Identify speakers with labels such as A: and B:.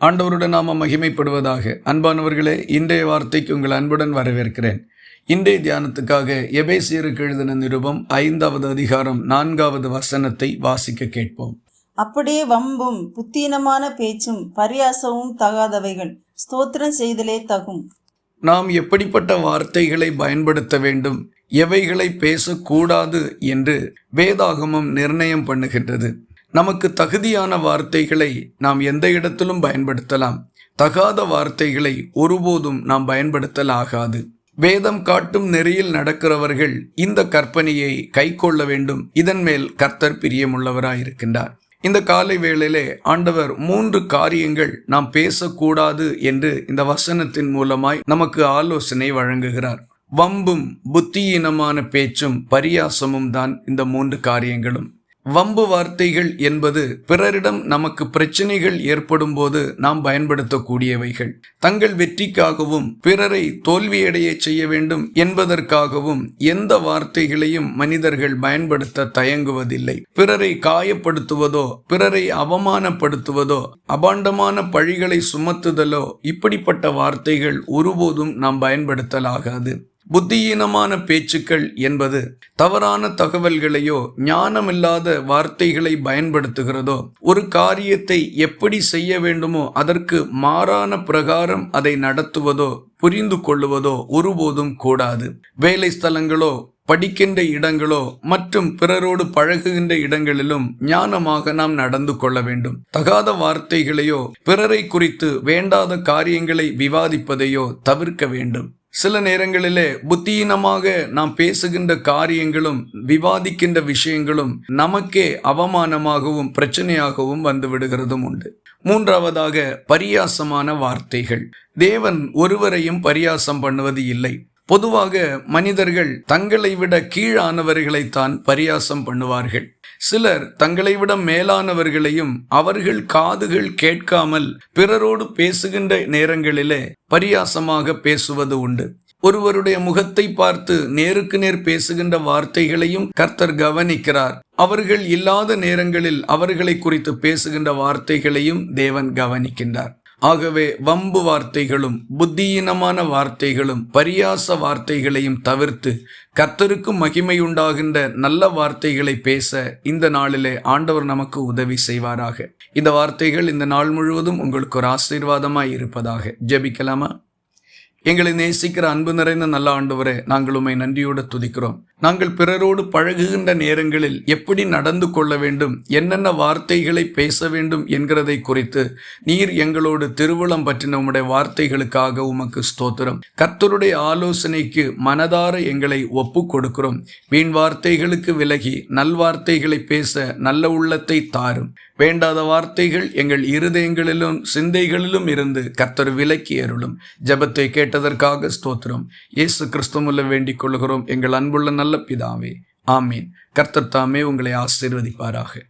A: ஆண்டவருடன் நாம மகிமைப்படுவதாக. அன்பானவர்களே இன்றைய வார்த்தைக்கு உங்கள் அன்புடன் வரவேற்கிறேன். இன்றைய தியானத்துக்காக எபேசியருக்கு எழுதின நிருபம் ஐந்தாவது அதிகாரம் நான்காவது வசனத்தை வாசிக்க கேட்போம்.
B: அப்படியே வம்பும் புத்தீனமான பேச்சும் பரியாசமும் தகாதவைகள் ஸ்தோத்திரம் செய்தலே தகும்.
A: நாம் எப்படிப்பட்ட வார்த்தைகளை பயன்படுத்த வேண்டும் எவைகளை பேசக்கூடாது என்று வேதாகமம் நிர்ணயம் பண்ணுகின்றது. நமக்கு தகுதியான வார்த்தைகளை நாம் எந்த இடத்திலும் பயன்படுத்தலாம். தகாத வார்த்தைகளை ஒருபோதும் நாம் பயன்படுத்தலாகாது. வேதம் காட்டும் நெறியில் நடக்கிறவர்கள் இந்த கற்பனையை கைக்கொள்ள வேண்டும். இதன் மேல் கர்த்தர் பிரியமுள்ளவராயிருக்கின்றார். இந்த காலை வேளையிலே ஆண்டவர் மூன்று காரியங்கள் நாம் பேசக்கூடாது என்று இந்த வசனத்தின் மூலமாய் நமக்கு ஆலோசனை வழங்குகிறார். வம்பும் புத்தியீனமான பேச்சும் பரியாசமும் தான் இந்த மூன்று காரியங்களும். வம்பு வார்த்தைகள் என்பது பிறரிடம் நமக்கு பிரச்சனைகள் ஏற்படும் போது நாம் பயன்படுத்தக்கூடியவைகள். தங்கள் வெற்றிக்காகவும் பிறரை தோல்வியடைய செய்ய வேண்டும் என்பதற்காகவும் எந்த வார்த்தைகளையும் மனிதர்கள் பயன்படுத்த தயங்குவதில்லை. பிறரை காயப்படுத்துவதோ பிறரை அவமானப்படுத்துவதோ அபாண்டமான பழிகளை சுமத்துதலோ இப்படிப்பட்ட வார்த்தைகள் ஒருபோதும் நாம் பயன்படுத்தலாகாது. புத்தியீனமான பேச்சுக்கள் என்பது தவறான தகவல்களையோ ஞானமில்லாத வார்த்தைகளை பயன்படுத்துகிறதோ ஒரு காரியத்தை எப்படி செய்ய வேண்டுமோ அதற்கு மாறான பிரகாரம் அதை நடத்துவதோ புரிந்து கொள்ளுவதோ ஒருபோதும் கூடாது. வேலை ஸ்தலங்களோ படிக்கின்ற இடங்களோ மற்றும் பிறரோடு பழகுகின்ற இடங்களிலும் ஞானமாக நாம் நடந்து கொள்ள வேண்டும். தகாத வார்த்தைகளையோ பிறரை குறித்து வேண்டாத காரியங்களை விவாதிப்பதையோ தவிர்க்க வேண்டும். சில நேரங்களிலே புத்தியீனமாக நாம் பேசுகின்ற காரியங்களும் விவாதிக்கின்ற விஷயங்களும் நமக்கே அவமானமாகவும் பிரச்சனையாகவும் வந்து விடுகிறதும் உண்டு. மூன்றாவதாக பரியாசமான வார்த்தைகள். தேவன் ஒருவரையும் பரியாசம் பண்ணுவது இல்லை. பொதுவாக மனிதர்கள் தங்களை விட கீழானவர்களைத்தான் பரியாசம் பண்ணுவார்கள். சிலர் தங்களை விட மேலானவர்களையும் அவர்கள் காதுகள் கேட்காமல் பிறரோடு பேசுகின்ற நேரங்களிலே பரியாசமாக பேசுவது உண்டு. ஒருவருடைய முகத்தை பார்த்து நேருக்கு நேர் பேசுகின்ற வார்த்தைகளையும் கர்த்தர் கவனிக்கிறார். அவர்கள் இல்லாத நேரங்களில் அவர்களை குறித்து பேசுகின்ற வார்த்தைகளையும் தேவன் கவனிக்கின்றார். ஆகவே வம்பு வார்த்தைகளும் புத்தியீனமான வார்த்தைகளும் பரியாச வார்த்தைகளையும் தவிர்த்து கத்தருக்கும் மகிமையுண்டாகின்ற நல்ல வார்த்தைகளை பேச இந்த நாளிலே ஆண்டவர் நமக்கு உதவி செய்வாராக. இந்த வார்த்தைகள் இந்த நாள் முழுவதும் உங்களுக்கு ஒரு ஆசீர்வாதமாய் இருப்பதாக ஜெபிக்கலாமா? எங்களை நேசிக்கிற அன்பு நிறைந்த நல்ல ஆண்டவரே நாங்கள் உண்மை நன்றியோடு துதிக்கிறோம். நாங்கள் பிறரோடு பழகுகின்ற நேரங்களில் எப்படி நடந்து கொள்ள வேண்டும் என்னென்ன வார்த்தைகளை பேச வேண்டும் என்கிறதை குறித்து நீர் எங்களோடு திருவுளம் பற்றின உம்முடைய வார்த்தைகளுக்காக உமக்கு ஸ்தோத்திரம். கர்த்தருடைய ஆலோசனைக்கு மனதார எங்களை ஒப்பு கொடுக்கிறோம். வீண் வார்த்தைகளுக்கு விலகி நல்வார்த்தைகளை பேச நல்ல உள்ளத்தை தாரும். வேண்டாத வார்த்தைகள் எங்கள் இருதயங்களிலும் சிந்தைகளிலும் இருந்து கர்த்தர் விலக்கி அருளும். ஜபத்தை கேட்டதற்காக ஸ்தோத்திரம். இயேசு கிறிஸ்துமுல்ல வேண்டிக் கொள்கிறோம். எங்கள் அன்புள்ள நல்ல பிதாவே. ஆமீன். கர்த்தர் தாமே உங்களை ஆசீர்வதிப்பாராக.